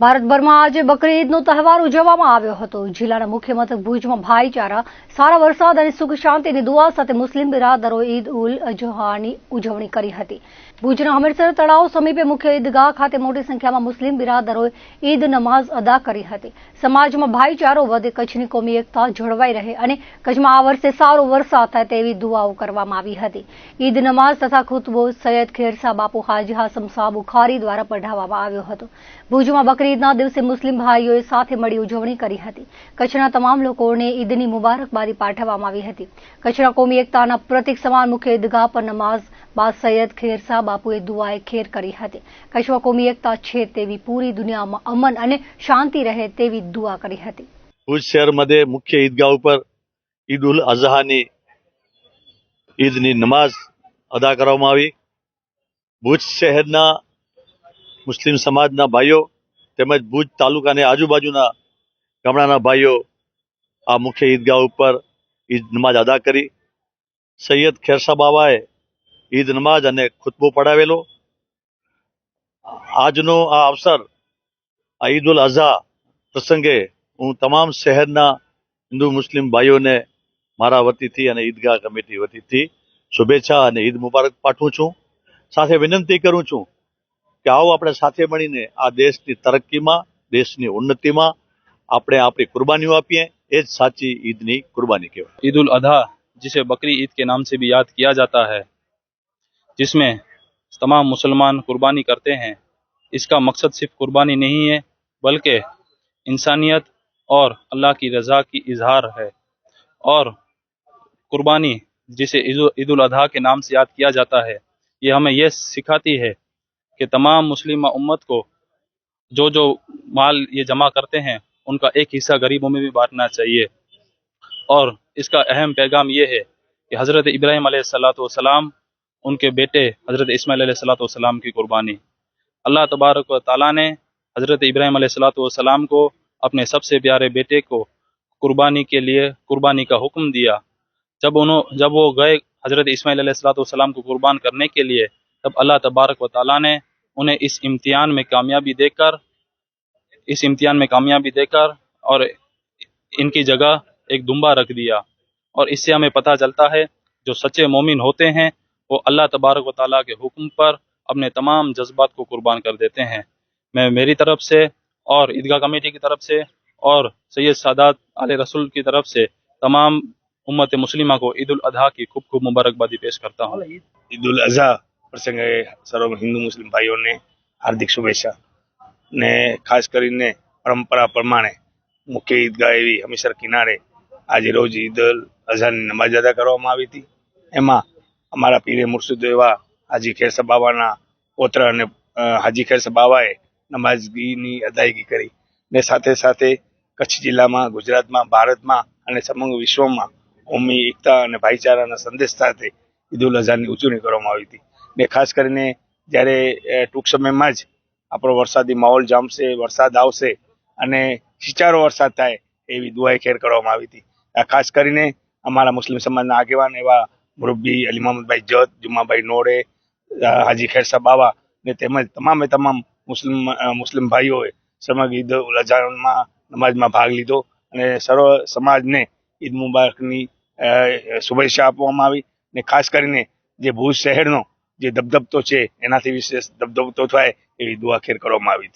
ભારતભરમાં આજે બકરી ઈદનો તહેવાર ઉજવવામાં આવ્યો હતો. જિલ્લાના મુખ્ય ભુજમાં ભાઈચારા, સારા વરસાદ અને સુખ શાંતિની દુઆ સાથે મુસ્લિમ બિરાદરો ઈદ ઉલ અજહાની ઉજવણી કરી હતી. ભુજના હમીરસર તળાવ સમીપે મુખ્ય ઈદગાહ ખાતે મોટી સંખ્યામાં મુસ્લિમ બિરાદરોએ ઈદ નમાઝ અદા કરી હતી. સમાજમાં ભાઈચારો વધે, કચ્છની કોમી એકતા જળવાઈ રહે અને કચ્છમાં આ વર્ષે સારો વરસાદ થાય તેવી દુઆઓ કરવામાં આવી હતી. ઈદ નમાઝ તથા ખુતબો સૈયદ ખેરસા બાપુ હાજી હાસમ શાહ બુખારી દ્વારા પઢાવવામાં આવ્યો હતો. ભુજમાં બકરી ઈદના દિવસે મુસ્લિમ ભાઈઓએ સાથે મળી ઉજવણી કરી હતી. કચ્છના તમામ લોકોને ઈદની મુબારકબાદી પાઠવવામાં આવી હતી. કચ્છના કોમી એકતાના પ્રતિક સમાન મુખ્ય ઈદગાહ પર નમાઝ બાદ સૈયદ ખેરસા બાપુએ દુઆએ ખેર કરી હતી. કચ્છમાં કોમી એકતા છે તેવી પૂરી દુનિયામાં અમન અને શાંતિ રહે તેવી દુઆ કરી હતી. ભુજ શહેરमध्ये મુખ્ય ઈદગાહ ઉપર ઈદ ઉલ અઝહાની ઈદની નમાઝ અદા કરવામાં આવી. ભુજ શહેરના મુસ્લિમ સમાજના ભાઈઓ તેમજ ભુજ તાલુકાની આજુબાજુના ગામડાના ભાઈઓ આ મુખ્ય ઈદગાહ ઉપર ઈદ નમાઝ અદા કરી. સૈયદ ખેરસા બાવાએ ઈદ નમાજ અને ખુતબો પડાવેલો. આજનો આ અવસર, આ ઈદ ઉલ અઝા પ્રસંગે હું તમામ શહેરના હિન્દુ મુસ્લિમ ભાઈઓને મારા વતીથી અને ઈદગાહ કમિટી વતીથી શુભેચ્છા અને ઈદ મુબારક પાઠવું છું. સાથે વિનંતી કરું છું કે આવો આપણે સાથે મળીને આ દેશની તરક્કીમાં، દેશની ઉન્નતિમાં આપણે આપણી કુરબાનીઓ આપીએ. એ જ સાચી ઈદની કુરબાની કહેવાય. عید الاضحیٰ جسے بکری عید کے نام سے بھی یاد کیا جاتا ہے جس میں تمام مسلمان قربانی کرتے ہیں اس کا مقصد صرف قربانی نہیں ہے بلکہ انسانیت اور اللہ کی رضا کی اظہار ہے اور قربانی جسے عید الاضحیٰ کے نام سے یاد کیا جاتا ہے یہ ہمیں یہ سکھاتی ہے کہ تمام مسلمہ امت کو جو جو مال یہ جمع کرتے ہیں، ان کا ایک حصہ غریبوں میں بھی بانٹنا چاہیے۔ اور اس کا اہم پیغام یہ ہے کہ حضرت ابراہیم علیہ السلاۃ والسلام، ان کے بیٹے حضرت اسماعیل علیہ السلاۃ والسلام کی قربانی۔ اللہ تبارک و تعالیٰ نے حضرت ابراہیم علیہ السلاۃ والسلام کو اپنے سب سے پیارے بیٹے کو قربانی کے لیے قربانی کا حکم دیا۔ جب انہوں، جب وہ گئے حضرت اسماعیل علیہ السلاۃ والسلام کو قربان کرنے کے لیے، تب اللہ تبارک و تعالیٰ نے انہیں اس امتحان میں کامیابی دے کر، اس امتحان میں کامیابی دے کر اور ان کی جگہ ایک دمبا رکھ دیا۔ اور اس سے ہمیں پتہ چلتا ہے، جو سچے مومن ہوتے ہیں، وہ اللہ تبارک و تعالیٰ کے حکم پر اپنے تمام جذبات کو قربان کر دیتے ہیں۔ میں میری طرف سے اور عیدگاہ کمیٹی کی طرف سے اور سید سادات علیہ رسول کی طرف سے تمام امت مسلمہ کو عید الاضحیٰ کی خوب خوب مبارکبادی پیش کرتا ہوں۔ عید الاضحیٰ۔ પ્રસંગે સર્વ હિન્દુ મુસ્લિમ ભાઈઓને હાર્દિક શુભેચ્છા ને ખાસ કરીને પરંપરા પ્રમાણે મુખ્ય ઈદગાહ એવી હમીસર કિનારે આજે રોજ ઈદ અલ અઝહાની નમાઝ અદા કરવામાં આવી હતી. એમાં અમારા પીરે મુર્શિદ એવા હાજી ખેરસા સબાવાના પોત્ર અને હાજી ખેરસા સબાવાએ નમાઝગીની અદાયગી કરી ને સાથે સાથે કચ્છ જિલ્લામાં, ગુજરાતમાં, ભારતમાં અને સમગ્ર વિશ્વમાં કોમી એકતા અને ભાઈચારાના સંદેશ સાથે ઈદ ઉલ અઝહાની ઉજવણી કરવામાં આવી હતી. ને ખાસ કરીને જ્યારે ટૂંક સમયમાં જ આપણો વરસાદી માહોલ જામશે, વરસાદ આવશે અને સિંચારો વરસાદ થાય એવી દુઆએ ખેર કરવામાં આવી હતી. ખાસ કરીને અમારા મુસ્લિમ સમાજના આગેવાન એવા મુરબ્બી અલી મોહમ્મદભાઈ જત જુમાભાઈ નોડે હાજી ખેરસા બાવા ને તેમજ તમામે તમામ મુસ્લિમ મુસ્લિમ ભાઈઓએ સમગ્ર ઈદ ઉલ અઝહામાં નમાઝમાં ભાગ લીધો અને સર્વ સમાજને ઈદ મુબારકની શુભેચ્છા આપવામાં આવી ને ખાસ કરીને જે ભુજ શહેરનો જે ધબધબતો છે એનાથી વિશેષ ધબધબતો થાય એવી દુઆ ખેર કરવામાં આવી